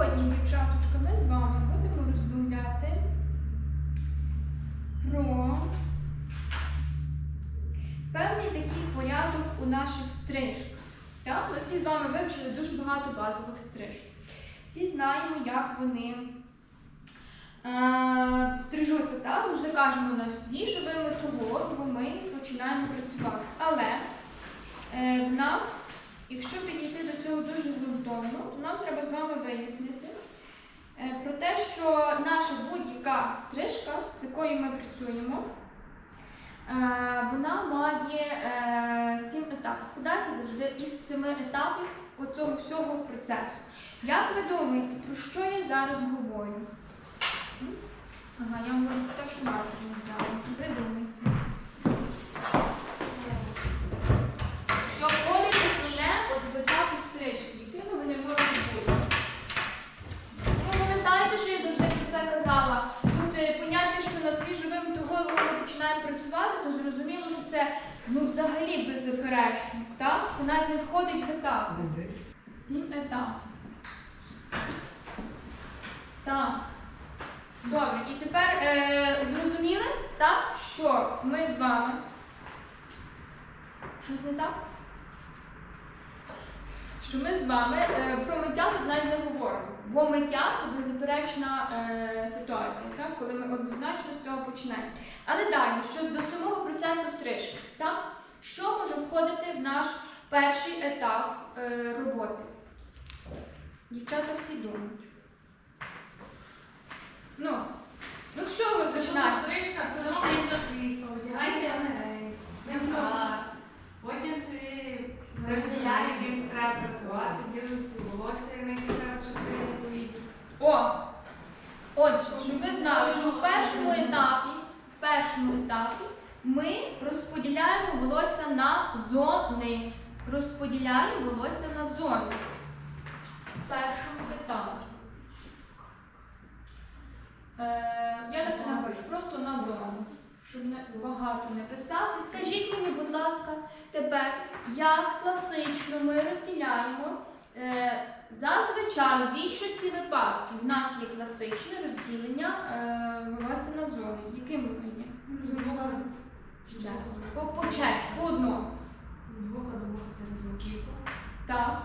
Сьогодні, дівчаточка, ми з вами будемо розмовляти про певний такий порядок у наших стрижках. Так? Ми всі з вами вивчили дуже багато базових стрижок. Всі знаємо, як вони е, стрижуться. Так? Завжди кажемо на свіжо вимиту голову, ми починаємо працювати. Але е, в нас, якщо підійти до цього дуже ґрунтовно, то нам треба з вами вияснити е, про те, що наша будь-яка стрижка, з якою ми працюємо, е, вона має е, сім етапів. Складається завжди із семи етапів оцього всього процесу. Як ви думаєте, про що я зараз говорю? Ага, я вам говорю про те, що не взяла. Ви думаєте? Що входить основне от в етапі стрижки, якими вони можуть бути. Ви пам'ятаєте, що я завжди про це казала? Тут е, поняття, що на свіжу вимиту голову ми починаємо то зрозуміло, що це ну, взагалі беззаперечно. Так? Це навіть не входить в етап. Сім етапів. Так. Добре, і тепер е, зрозуміли, так, що ми з вами. Щось не так? Що ми з вами е, про миття тут навіть не говоримо. Бо миття це беззаперечна е, ситуація, так? коли ми однозначно з цього почнемо. Але далі, що до самого процесу стрижки, так? що може входити в наш перший етап е, роботи? Дівчата всі думають. Ну, ну що ви починаєте? Стрижка, все одно прийде крісло, одягайте ремень, демар. Потім собі розділяє, яким треба працювати, ділимося волосся, на які треба частини повітря. О! Отже, щоб ви знали, що в першому етапі, в першому етапі ми розподіляємо волосся на зони. Розподіляємо волосся на зони. В першому етапі. Е, я так і напишу, просто на зону. Щоб не багато не писати. Скажіть мені, будь ласка, тепер, як класично ми розділяємо Е, Зазвичай в більшості випадків в нас є класичне розділення е, волосся на зони. Яким воно є? Ще. По, по черзі, по одному. Від вуха до вуха через маківку. Так.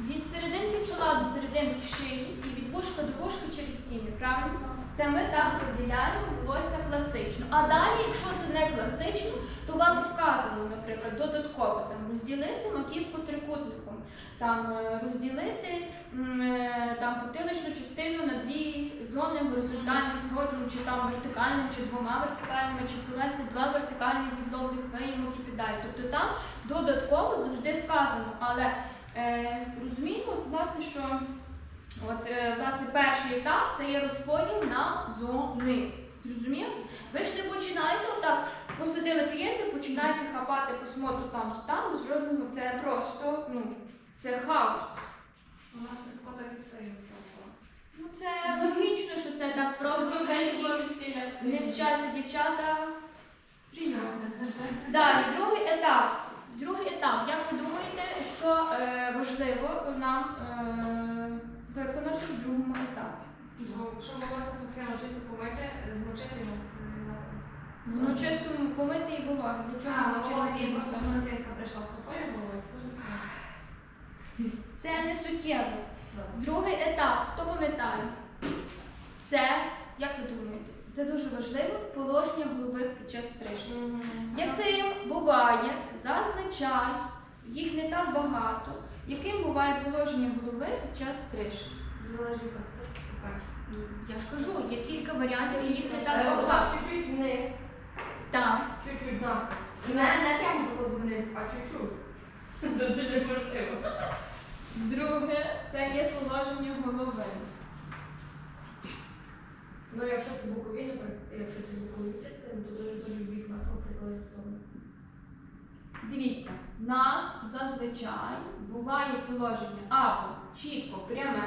Від серединки чола до серединки шиї і від вушка до вушка через тім'я. Правильно? Це ми так розділяємо волосся класично. А далі, якщо це не класично, то у вас вказано, наприклад, додатково там розділити маківку трикутником, там е, розділити е, там потиличну частину на дві зони горизонтальним профілем, чи там вертикальним, чи двома вертикальними, чи провести два вертикальних відловних виїмок і так далі. Тобто там додатково завжди вказано. Але е, розуміємо, власне, що от, е, власне, перший етап це є розподіл на зони. Зрозуміло? Ви ж не починаєте отак, посадили клієнти, починаєте хапати по смоту там, то там, без жодного це просто, ну, це хаос. У нас легко так і стає. Ну це логічно, що це так просто. Не вчаться дівчата. Прийом. Далі, другий етап. Другий етап. Як ви думаєте, що е, важливо нам е, виконати в другому етапі? Щоб волосся сухе, ну, чисто помити, змочити його. Воно чисто помити і вологе. Для чого А, мочити молоді, просто вологе? Прийшла з собою, головою, це не суттєво. Другий етап, хто пам'ятає? Це, як ви думаєте, це дуже важливо положення голови під час стрижки. Яким буває зазвичай, їх не так багато, яким буває положення голови під час стрижки? Залежить. Ну, Я ж кажу, є кілька варіантів, і їх не Е, так отак, багато. Чуть-чуть вниз, Так. чуть-чуть нахер. Не, не прямо тако вниз, а чуть-чуть. Це дуже важливо. Друге, це є положення голови. Ну, якщо це бокові, наприклад, якщо це бокові частини, то дуже дуже бік в сторону. Дивіться, нас зазвичай буває положення або чітко пряме,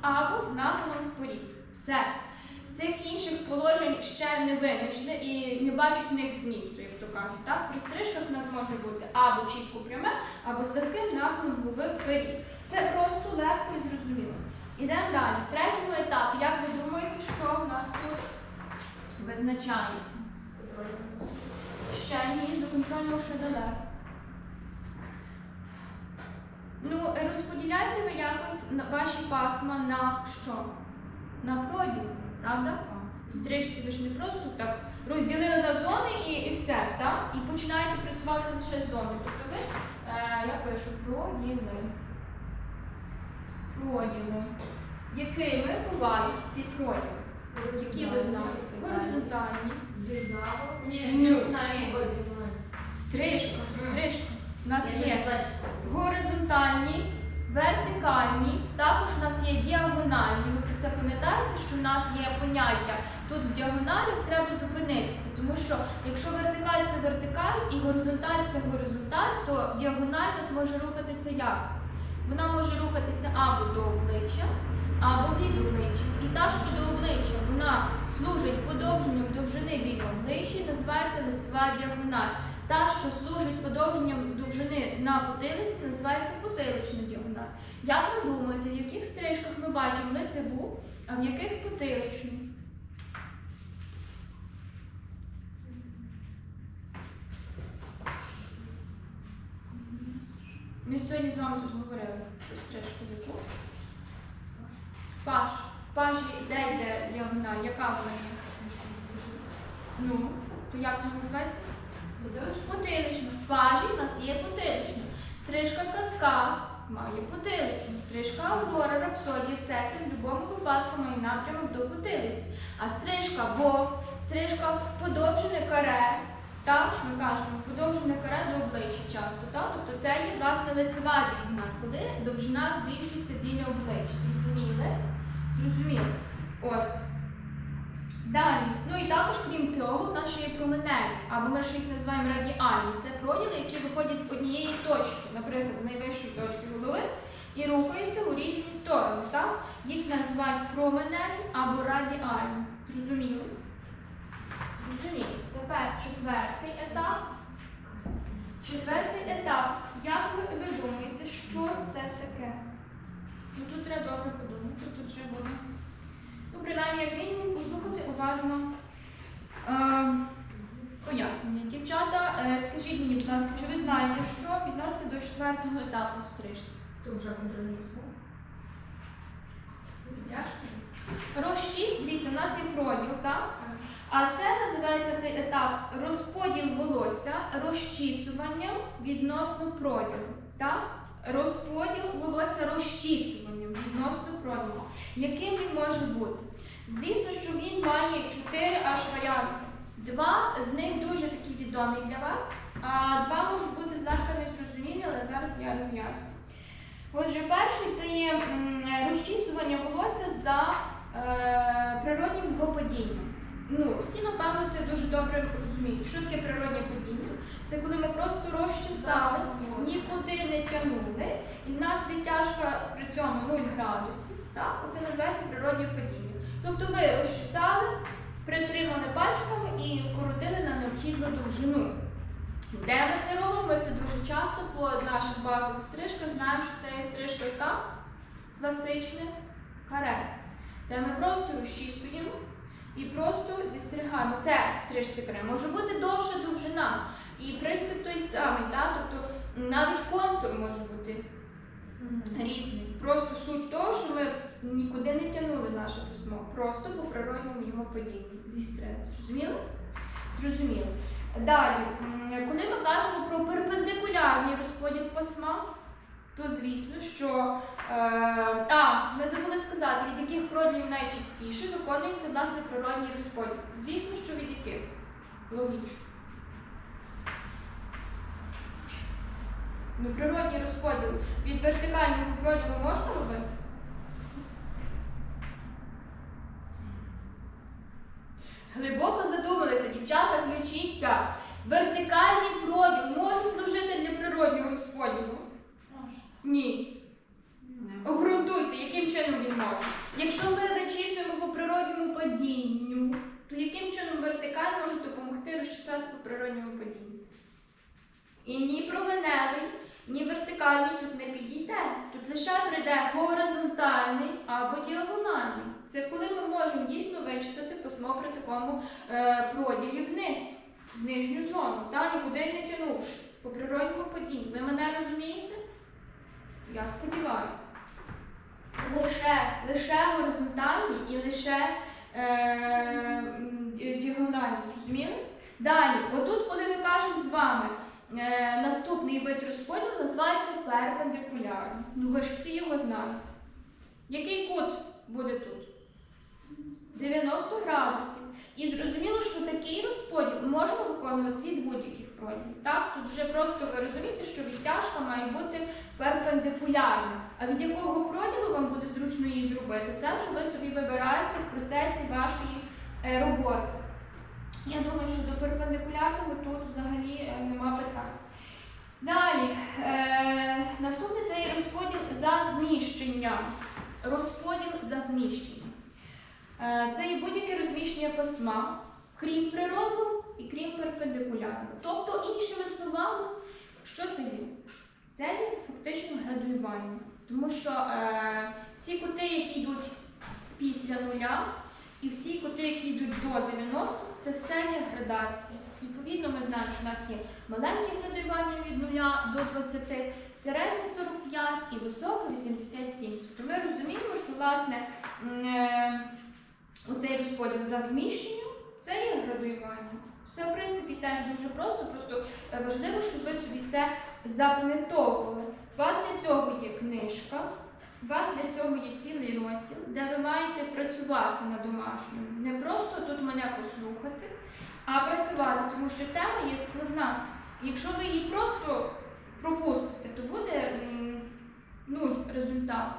або з нахилом впорі. Все. Цих інших положень ще не винайшли і не бачать в них змісту, як то кажуть. Так? При стрижках у нас може бути або чітко пряме, або з легким нахилом голови вперед. Це просто легко і зрозуміло. Ідемо далі. В третьому етапі, як ви думаєте, що в нас тут визначається? Ще ні, до контрольного ще далеко. Ну, розподіляйте ви якось на- ваші пасма на що? На проділ, правда? Стрижці ви ж не просто так розділили на зони і, і все, так? І починаєте працювати лише з зоною. Тобто ви, е, я пишу проділи. Проділи. Якими бувають ці проділи? Які ви знаєте? Горизонтальні. Ні, Стрижка, стрижка. У нас є горизонтальні, вертикальні, також у нас є діагональні. Ви про це пам'ятаєте, що в нас є поняття. Тут в діагоналях треба зупинитися, тому що якщо вертикаль це вертикаль і горизонталь це горизонталь, то діагонально зможе рухатися як? Вона може рухатися або до обличчя, або від обличчя. І та, що до обличчя, вона служить подовженням довжини біля обличчя, називається лицева діагональ. Та, що служить подовженням довжини на потилиці, називається потилична діагональ. Як ви думаєте, в яких стрижках ми бачимо лицеву, а в яких потиличну? Ми сьогодні з вами тут говорили про стрижку яку? Паш. В пажі де йде діагональ? Яка вона є? Ну, то як вона називається? Потилично. В пажі в нас є потилично. Стрижка каскад має потиличну. Стрижка аврора, рапсодія, все це в будь-якому випадку має напрямок до потилиці. А стрижка бок, стрижка подовжене каре. Так, ми кажемо, подовжене каре до обличчя часто. Так? Тобто це є власне лицева діагональ, коли довжина збільшується біля обличчя. Зрозуміли? Зрозуміли. Ось. Далі, ну і також, крім того, в нас є променеві, або ми ще їх називаємо радіальні. Це проділи, які виходять з однієї точки, наприклад, з найвищої точки голови, і рухаються у різні сторони. Так? Їх називають променеві або радіальні. Зрозуміли? Зрозуміли. Тепер четвертий етап. Четвертий етап. Як ви, ви думаєте, що це таке? Ну тут треба добре подумати, тут вже буде. Ну, принаймні, як послухати уважно е, пояснення. Дівчата, е, скажіть мені, будь ласка, чи ви знаєте, що відноситься до четвертого етапу в стрижці? Розчість, дивіться, у нас є проділ, так? А це називається цей етап розподіл волосся розчісуванням відносно проділу. Так? Розподіл волосся розчісуванням відносно проділу. Яким він може бути? Звісно, що він має чотири аж варіанти. Два з них дуже такі відомі для вас, а два можуть бути злегка незрозумілі, але зараз я роз'ясню. Отже, перший це є розчісування волосся за е, природнім його падінням. Ну, всі, напевно, це дуже добре розуміють. Що таке природнє падіння? Це коли ми просто розчесали, нікуди не тягнули, і в нас відтяжка при цьому 0 градусів. Так? Оце називається природнє падіння. Тобто ви розчесали, притримали пальчиками і вкоротили на необхідну довжину. Де ми це робимо? Ми це дуже часто по наших базових стрижках знаємо, що це є стрижка яка? Класичне каре. Де ми просто розчісуємо і просто зістригаємо. Це стрижці каре. Може бути довша довжина. І принцип той самий, так? тобто навіть контур може бути різний. Просто суть того, що ми нікуди не тягнули наше письмо, просто по природньому його падінню зі стрес. Зрозуміли? Зрозуміло. Далі, коли ми кажемо про перпендикулярний розподіл письма, то звісно, що е, а, ми забули сказати, від яких проділів найчастіше виконується власне природній розподіл. Звісно, що від яких? Логічно. Ну, природній розподіл від вертикального проділу можна робити? Глибоко задумалися, дівчата, включіться. Вертикальний проділ може служити для природнього розподілу? Ні. Обґрунтуйте, яким чином він може. Якщо ми вичісуємо по природньому падінню, то яким чином вертикаль може допомогти розчесати по природньому падінню? І ні променевий, ні вертикальний тут не підійде. Тут лише прийде горизонтальний або діагональний. Це коли ми можемо дійсно вичислити письмо при такому е, проділі вниз, в нижню зону, та нікуди не тянувши по природньому падінню. Ви мене розумієте? Я сподіваюся. Лише, лише горизонтальні і лише е, діагональні, зрозуміли? Далі, отут, коли ми кажемо з вами, е, наступний вид розподілу називається перпендикулярний. Ну ви ж всі його знаєте. Який кут буде тут? 90 градусів. І зрозуміло, що такий розподіл можна виконувати від будь-яких проділів. Так, тут вже просто ви розумієте, що відтяжка має бути перпендикулярна. А від якого проділу вам буде зручно її зробити, це вже ви собі вибираєте в процесі вашої е, роботи. Я думаю, що до перпендикулярного тут взагалі е, нема питань. Далі, е, наступний це є розподіл за зміщенням. Розподіл за зміщенням. Е, Це є будь-яке розміщення письма, крім природного і крім перпендикулярного. Тобто, іншими словами, що це є? Це є фактично градуювання. Тому що е, всі кути, які йдуть після нуля, і всі кути, які йдуть до 90, це все є градація. Відповідно, ми знаємо, що у нас є маленьке градуювання від 0 до 20, середнє 45 і високе 87. Тобто ми розуміємо, що власне е, оцей розподіл за зміщенням це є градуювання. Все, в принципі, теж дуже просто, просто е, важливо, щоб ви собі це запам'ятовували. У вас для цього є книжка, у вас для цього є цілий розділ, де ви маєте працювати на домашньому. Не просто тут мене послухати, а працювати, тому що тема є складна. Якщо ви її просто пропустите, то буде м, нуль результату.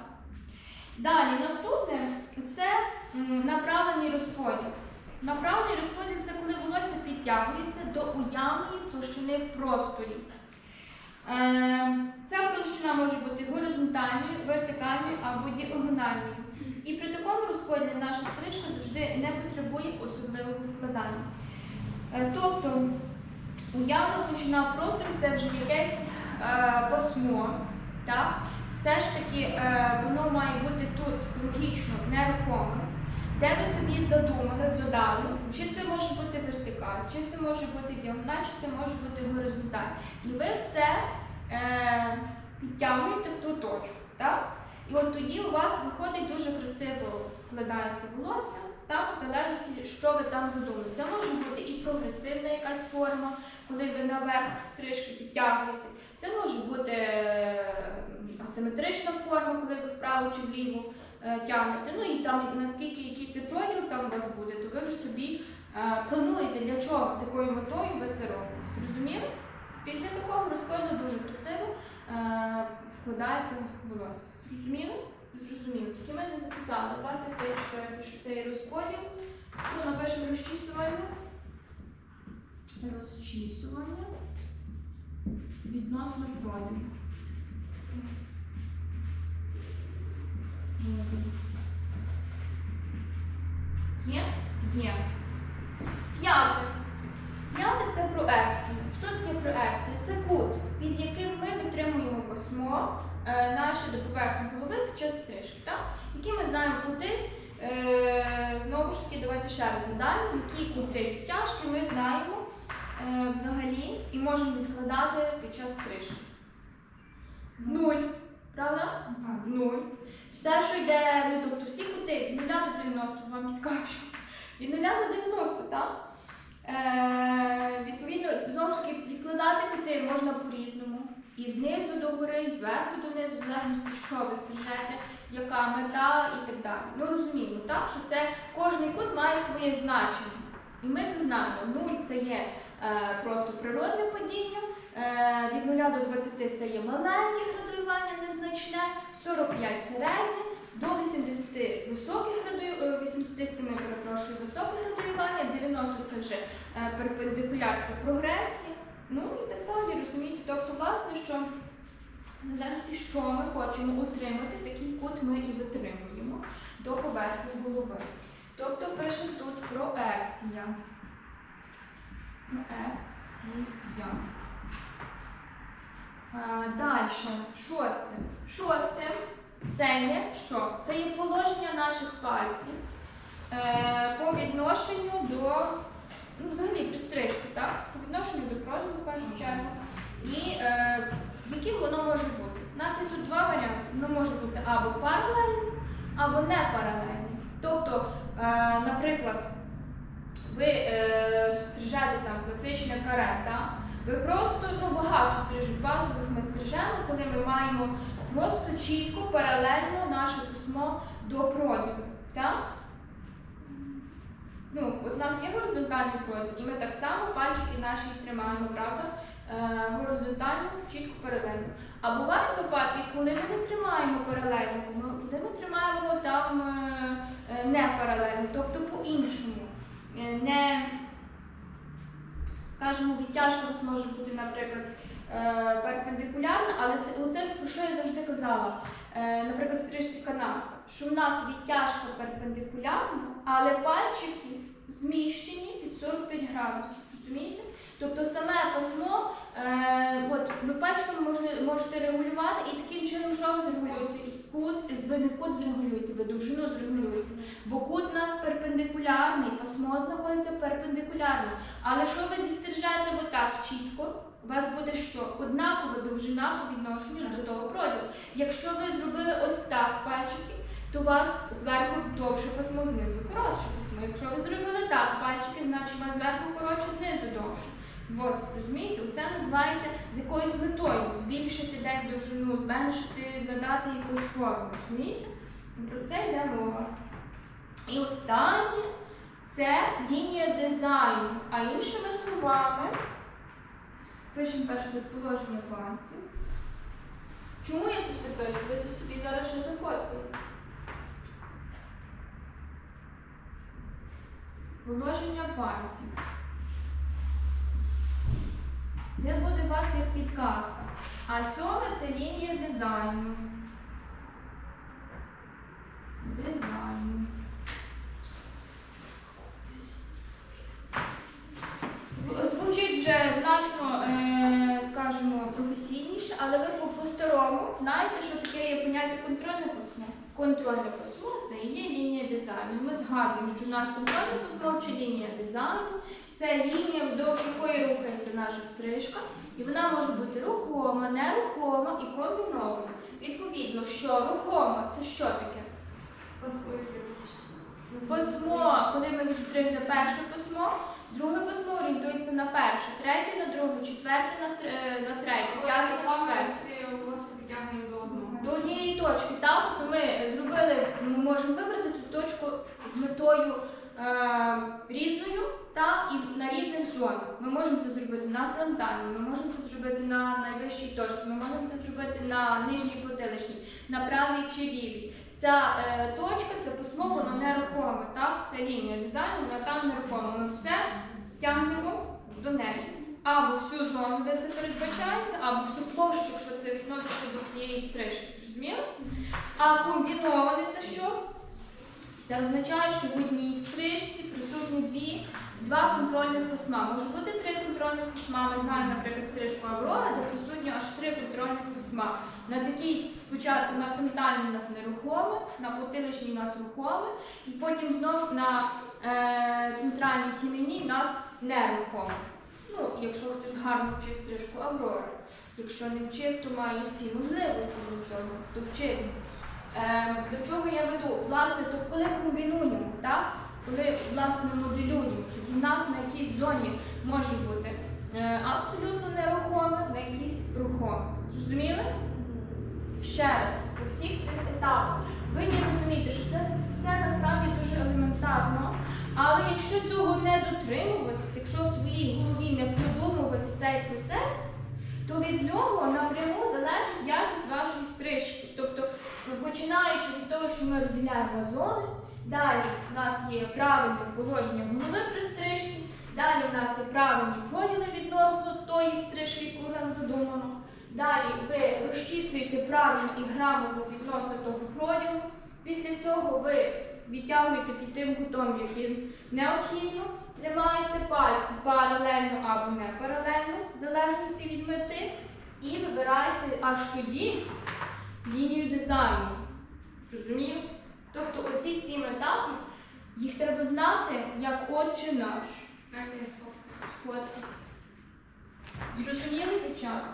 Далі, наступне це направлений розподіл. Направлений розподіл це коли волосся підтягується до уявної площини в просторі. Е, Ця площина може бути горизонтальною, вертикальною або діагональною. І при такому розподілі наша стрижка завжди не потребує особливого вкладання. Е, Тобто уявна площина в просторі це вже якесь е, пасмо. Так? Все ж таки е, воно має бути тут логічно нерухоме. Де ви собі задумали, задали, чи це може бути вертикаль, чи це може бути діагональ, чи це може бути горизонталь. І ви все е, підтягуєте в ту точку. Так? І от тоді у вас виходить дуже красиво вкладається волосся, так, в залежності, що ви там задумали. Це може бути і прогресивна якась форма, коли ви наверх стрижки підтягуєте. Це може бути е, асиметрична форма, коли ви вправо чи вліво е, тягнете. Ну і там наскільки який це проділ там у вас буде, то ви вже собі е, плануєте для чого, з якою метою ви це робите. Зрозуміло? Після такого розподілу дуже красиво вкладається волосся. Зрозуміло? Зрозуміло. Тільки ми не записали. Власне, це якщо я пишу цей розподіл, то напишемо розчісування. Розчісування відносно проділу. Є? Є. П'яте. П'яте це проекція. Що таке проекція? Це кут, під яким ми витримуємо письмо е, наше до поверхні голови під час стрижки. Які ми знаємо кути. Е, знову ж таки, давайте ще раз задаємо, які кути відтяжки ми знаємо взагалі і можемо відкладати під час стрижки. Нуль. Правда? Нуль. Все, що йде, ну тобто всі кути від 0 до 90, вам підкажу. Від 0 до 90, так? Е, відповідно, знову ж таки, відкладати кути можна по-різному. І знизу до гори, і зверху донизу, в залежності, що ви стрижете, яка мета і так далі. Ну розуміємо, так, що це кожний кут має своє значення. І ми це знаємо. Нуль це є е, просто природне падіння, е, від 0 до 20 це є маленьке градуювання, незначне, 45 середнє, до 80 високе градую, е, 87, перепрошую, високе градуювання, 90 це вже е, перпендикуляр, це прогресія. Ну і так далі, розумієте? Тобто, власне, що залежності, що ми хочемо отримати, такий кут ми і витримуємо до поверхні голови. Тобто пишемо тут проекція. Проекція. Далі, шосте. Шосте це є що? Це є положення наших пальців е, по відношенню до, ну, взагалі при стрижці, так? По відношенню до продажу, в першу чергу. І е, яким воно може бути? У нас є тут два варіанти. Воно може бути або паралельним, або не паралельним. Тобто, е, наприклад, ви е, стрижете там класичне каре, так? Ви просто ну, багато стрижуть базових ми стрижемо, коли ми маємо просто чітко, паралельно наше письмо до проділу. Так? Ну, от у нас є горизонтальний проділ, і ми так само пальчики наші тримаємо, правда? Е, горизонтально, чітко паралельно. А бувають випадки, коли ми не тримаємо паралельно, коли ми тримаємо там е, е, не паралельно, тобто по-іншому. Е, не, скажімо, відтяжка у може бути, наприклад, е, перпендикулярна, але це, про що я завжди казала. Е, наприклад, стрижці канатка, що в нас відтяжка перпендикулярна, але пальчики зміщені під 45 градусів. Розумієте? Тобто саме пасмо, от, ви пальчиками можете, можете регулювати і таким чином, що ви зрегулюєте? Кут, ви не кут зрегулюєте, ви довжину зрегулюєте. Бо кут у нас перпендикулярний, пасмо знаходиться перпендикулярно. Але що ви зістрижете отак чітко, у вас буде що? Однакова довжина по відношенню до того проділу. Якщо ви зробили ось так пальчики, то у вас зверху довше пасмо, знизу коротше пасмо. Якщо ви зробили так пальчики, значить у вас зверху коротше, знизу довше. От, розумієте, це називається з якоюсь метою збільшити десь довжину, зменшити, надати якусь форму. Розумієте? Про це йде мова. І останнє це лінія дизайну. А іншими словами, пишемо перше положення пальців. Чому я це все пишу? Ви це собі зараз ще зафоткаєте. Положення пальців. Це буде у вас як підказка. А сьоме це лінія дизайну. Дизайну. Звучить вже значно, е, скажімо, професійніше, але ви по- по-старому знаєте, що таке є поняття контрольне письмо. Контрольне письмо це і є лінія дизайну. Ми згадуємо, що у нас контрольне письмо чи лінія дизайну це лінія, вздовж якої рухається наша стрижка, і вона може бути рухома, нерухома і комбінована. Відповідно, що рухома це що таке? Письмо, коли ми відстригли перше письмо, друге письмо орієнтується на перше, третє на друге, четверте на, на третє, п'яте на четверте. до однієї точки, так? Тобто ми зробили, ми можемо вибрати ту точку з метою е, різною та і на різних зонах. Ми можемо це зробити на фронтальній, ми можемо це зробити на найвищій точці, ми можемо це зробити на нижній потиличній, на правій чи лівій. Ця е, точка, це письмо, нерухоме, так? Це лінія дизайну, вона там нерухома. Ми все тягнемо до неї. Або всю зону, де це передбачається, або всю площу, якщо це відноситься до цієї стрижки. Зрозуміло? А комбіноване це що? Це означає, що в одній стрижці присутні дві, два контрольних письма. Може бути три контрольних письма. Ми знаємо, наприклад, стрижку Аврора, де присутні аж три контрольних письма. На такій спочатку на фронтальній у нас нерухоме, на потиличній у нас рухоме, і потім знов на е, центральній тімені у нас нерухоме. Ну, якщо хтось гарно вчив стрижку Аврора. Якщо не вчив, то має всі можливості до цього, то вчити. Е, до чого я веду? Власне, то коли комбінуємо, так? коли власне моделюємо, тоді в нас на якійсь зоні може бути е, абсолютно нерухоме, на якійсь рухоме. Зрозуміли? Ще раз, по всіх цих етапах. Ви не розумієте, що це все насправді дуже елементарно. Але якщо цього не дотримуватись, якщо в своїй голові не продумувати цей процес, то від нього напряму залежить якість вашої стрижки. Тобто, починаючи від того, що ми розділяємо зони, далі в нас є правильне положення голови при стрижці, далі в нас є правильні поділи відносно тої стрижки, яку у нас задумано. Далі ви розчісуєте правильно і грамотно відносно того проділу. Після цього ви відтягуєте під тим кутом, яким необхідно, тримаєте пальці паралельно або не паралельно, в залежності від мети. І вибираєте аж тоді лінію дизайну. Розумію? Тобто оці сім етапів, їх треба знати як отче наш. Фотки. Зрозуміли, дівчата?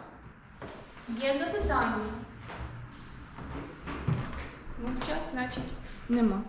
Є запитання? Мовчать, значить, нема.